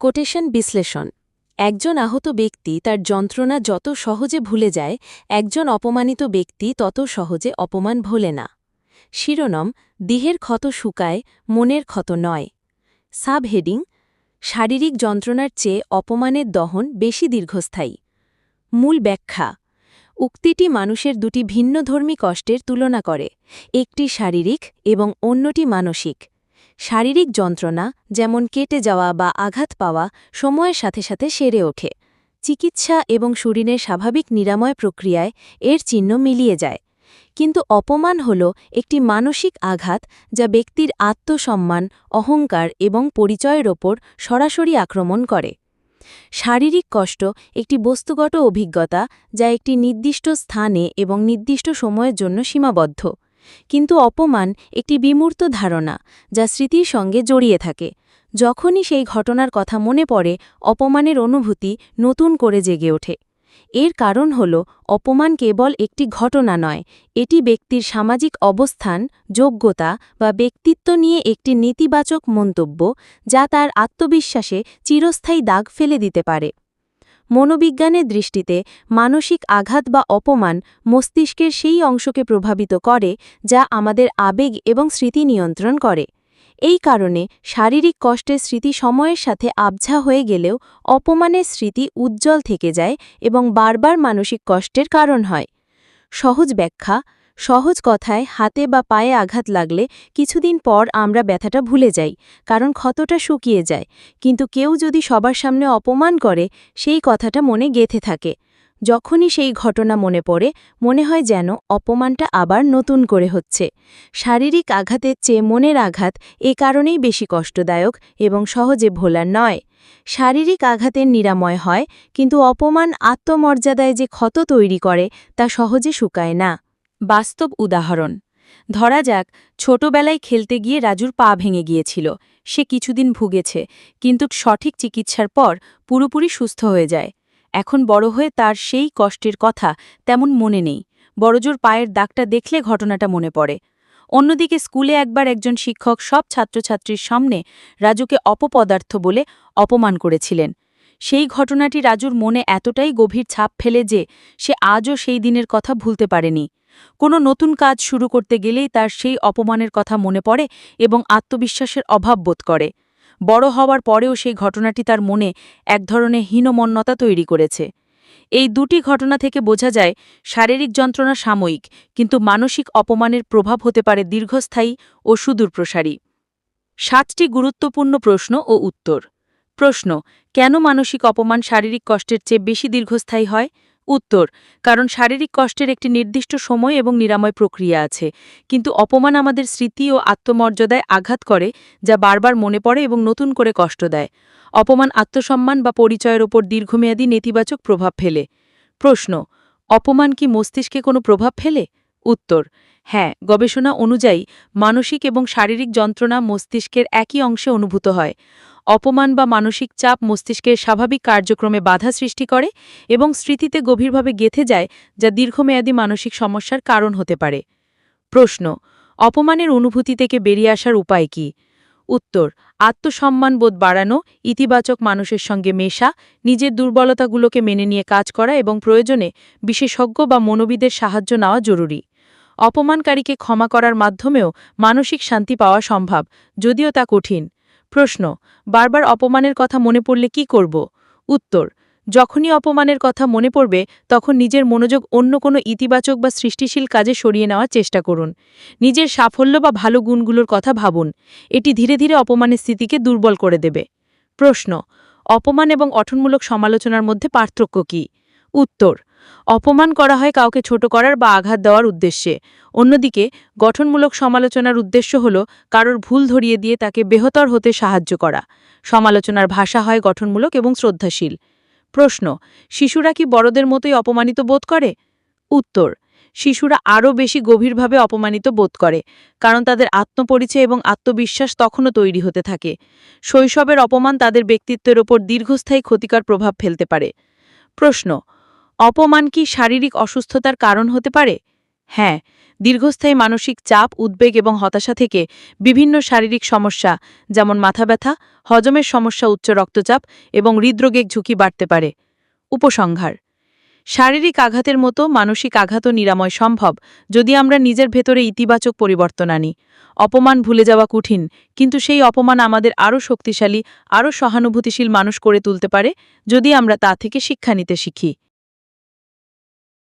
Quotation বিশ্লেষণ। একজন আহত ব্যক্তি তার যন্ত্রণা যত সহজে ভুলে যায়, একজন অপমানিত ব্যক্তি তত সহজে অপমান ভোলে না। শিরোনম, দেহের ক্ষত শুকায়, মনের ক্ষত নয়। সাবহেডিং, শারীরিক যন্ত্রণার চেয়ে অপমানের দহন বেশি দীর্ঘস্থায়ী। মূল ব্যাখ্যা, উক্তিটি মানুষের দুটি ভিন্নধর্মী কষ্টের তুলনা করে, একটি শারীরিক এবং অন্যটি মানসিক। শারীরিক যন্ত্রণা, যেমন কেটে যাওয়া বা আঘাত পাওয়া, সময়ের সাথে সাথে সেরে ওঠে। চিকিৎসা এবং শরীরের স্বাভাবিক নিরাময় প্রক্রিয়ায় এর চিহ্ন মিলিয়ে যায়। কিন্তু অপমান হল একটি মানসিক আঘাত যা ব্যক্তির আত্মসম্মান, অহংকার এবং পরিচয়ের ওপর সরাসরি আক্রমণ করে। শারীরিক কষ্ট একটি বস্তুগত অভিজ্ঞতা যা একটি নির্দিষ্ট স্থানে এবং নির্দিষ্ট সময়ের জন্য সীমাবদ্ধ। কিন্তু অপমান একটি বিমূর্ত ধারণা যা স্মৃতির সঙ্গে জড়িয়ে থাকে। যখনই সেই ঘটনার কথা মনে পড়ে, অপমানের অনুভূতি নতুন করে জেগে ওঠে। এর কারণ হল, অপমান কেবল একটি ঘটনা নয়, এটি ব্যক্তির সামাজিক অবস্থান, যোগ্যতা বা ব্যক্তিত্ব নিয়ে একটি নেতিবাচক মন্তব্য যা তার আত্মবিশ্বাসে চিরস্থায়ী দাগ ফেলে দিতে পারে। মনোবিজ্ঞানের দৃষ্টিতে মানসিক আঘাত বা অপমান মস্তিষ্কের সেই অংশকে প্রভাবিত করে যা আমাদের আবেগ এবং স্মৃতি নিয়ন্ত্রণ করে। এই কারণে শারীরিক কষ্টের স্মৃতি সময়ের সাথে আবঝা হয়ে গেলেও অপমানের স্মৃতি উজ্জ্বল থেকে যায় এবং বারবার মানসিক কষ্টের কারণ হয়। সহজ ব্যাখ্যা সহজ কথায় হাতে বা পায়ে আঘাত লাগলে কিছুদিন পর আমরা ব্যথাটা ভুলে যাই, কারণ ক্ষতটা শুকিয়ে যায়। কিন্তু কেউ যদি সবার সামনে অপমান করে, সেই কথাটা মনে গেথে থাকে। যখনই সেই ঘটনা মনে পড়ে, মনে হয় যেন অপমানটা আবার নতুন করে হচ্ছে। শারীরিক আঘাতের চেয়ে মনের আঘাত এ কারণেই বেশি কষ্টদায়ক এবং সহজে ভোলার নয়। শারীরিক আঘাতের নিরাময় হয়, কিন্তু অপমান আত্মমর্যাদায় যে ক্ষত তৈরি করে, তা সহজে শুকায় না। বাস্তব উদাহরণ। ধরা যাক, ছোটবেলায় খেলতে গিয়ে রাজুর পা ভেঙে গিয়েছিল। সে কিছুদিন ভুগেছে, কিন্তু সঠিক চিকিৎসার পর পুরোপুরি সুস্থ হয়ে যায়। এখন বড় হয়ে তার সেই কষ্টের কথা তেমন মনে নেই। বড়জোর পায়ের দাগটা দেখলে ঘটনাটা মনে পড়ে। অন্যদিকে স্কুলে একবার একজন শিক্ষক সব ছাত্রছাত্রীর সামনে রাজুকে অপপদার্থ বলে অপমান করেছিলেন। সেই ঘটনাটি রাজুর মনে এতটাই গভীর ছাপ ফেলে যে সে আজও সেই দিনের কথা ভুলতে পারেনি। কোনো নতুন কাজ শুরু করতে গেলেই তার সেই অপমানের কথা মনে পড়ে এবং আত্মবিশ্বাসের অভাব বোধ করে। বড় হওয়ার পরেও সেই ঘটনাটি তার মনে এক ধরনের হীনমন্যতা তৈরি করেছে। এই দুটি ঘটনা থেকে বোঝা যায়, শারীরিক যন্ত্রণা সাময়িক, কিন্তু মানসিক অপমানের প্রভাব হতে পারে দীর্ঘস্থায়ী ও সুদূরপ্রসারী। সাতটি গুরুত্বপূর্ণ প্রশ্ন ও উত্তর। প্রশ্ন, কেন মানসিক অপমান শারীরিক কষ্টের চেয়ে বেশি দীর্ঘস্থায়ী হয়? উত্তর, কারণ শারীরিক কষ্টের একটি নির্দিষ্ট সময় এবং নিরাময় প্রক্রিয়া আছে। কিন্তু অপমান আমাদের স্মৃতি ও আত্মমর্যাদায় আঘাত করে, যা বারবার মনে পড়ে এবং নতুন করে কষ্ট দেয়। অপমান আত্মসম্মান বা পরিচয়ের ওপর দীর্ঘমেয়াদী নেতিবাচক প্রভাব ফেলে। প্রশ্ন, অপমান কি মস্তিষ্কে কোনো প্রভাব ফেলে? উত্তর হ্যাঁ গবেষণা অনুযায়ী মানসিক এবং শারীরিক যন্ত্রণা মস্তিষ্কের একই অংশে অনুভূত হয়। অপমান বা মানসিক চাপ মস্তিষ্কের স্বাভাবিক কার্যক্রমে বাধা সৃষ্টি করে এবং স্মৃতিতে গভীরভাবে গেথে যায় যা দীর্ঘমেয়াদী মানসিক সমস্যার কারণ হতে পারে। প্রশ্ন, অপমানের অনুভূতি থেকে বেরিয়ে আসার উপায় কি? উত্তর আত্মসম্মানবোধ বাড়ানো, ইতিবাচক মানুষের সঙ্গে মেশা, নিজের দুর্বলতাগুলোকে মেনে নিয়ে কাজ করা এবং প্রয়োজনে বিশেষজ্ঞ বা মনোবিদের সাহায্য নেওয়া জরুরি। অপমানকারীকে ক্ষমা করার মাধ্যমেও মানসিক শান্তি পাওয়া সম্ভব, যদিও তা কঠিন। প্রশ্ন, বারবার অপমানের কথা মনে পড়লে কি করব? উত্তর, যখনই অপমানের কথা মনে পড়বে, তখন নিজের মনোযোগ অন্য কোনো ইতিবাচক বা সৃষ্টিশীল কাজে সরিয়ে নেওয়ার চেষ্টা করুন। নিজের সাফল্য বা ভালো গুণগুলোর কথা ভাবুন। এটি ধীরে ধীরে অপমানের স্থিতিকে দুর্বল করে দেবে। প্রশ্ন, অপমান এবং অঠনমূলক সমালোচনার মধ্যে পার্থক্য কি? উত্তর অপমান করা হয় কাউকে ছোট করার বা আঘাত দেওয়ার উদ্দেশ্যে। অন্যদিকে, গঠনমূলক সমালোচনার উদ্দেশ্য হল কারোর ভুল ধরিয়ে দিয়ে তাকে বেহতর হতে সাহায্য করা। সমালোচনার ভাষা হয় গঠনমূলক এবং শ্রদ্ধাশীল। প্রশ্ন, শিশুরা কি বড়দের মতোই অপমানিত বোধ করে? উত্তর, শিশুরা আরও বেশি গভীরভাবে অপমানিত বোধ করে, কারণ তাদের আত্মপরিচয় এবং আত্মবিশ্বাস তখনও তৈরি হতে থাকে। শৈশবের অপমান তাদের ব্যক্তিত্বের ওপর দীর্ঘস্থায়ী ক্ষতিকর প্রভাব ফেলতে পারে। প্রশ্ন অপমান কি শারীরিক অসুস্থতার কারণ হতে পারে? হ্যাঁ দীর্ঘস্থায়ী মানসিক চাপ, উদ্বেগ এবং হতাশা থেকে বিভিন্ন শারীরিক সমস্যা, যেমন মাথা ব্যথা, হজমের সমস্যা, উচ্চ রক্তচাপ এবং হৃদরোগের ঝুঁকি বাড়তে পারে। উপসংহার, শারীরিক আঘাতের মতো মানসিক আঘাতও নিরাময় সম্ভব যদি আমরা নিজের ভেতরে ইতিবাচক পরিবর্তন আনি। অপমান ভুলে যাওয়া কঠিন, কিন্তু সেই অপমান আমাদের আরও শক্তিশালী, আরও সহানুভূতিশীল মানুষ করে তুলতে পারে যদি আমরা তা থেকে শিক্ষা নিতে শিখি।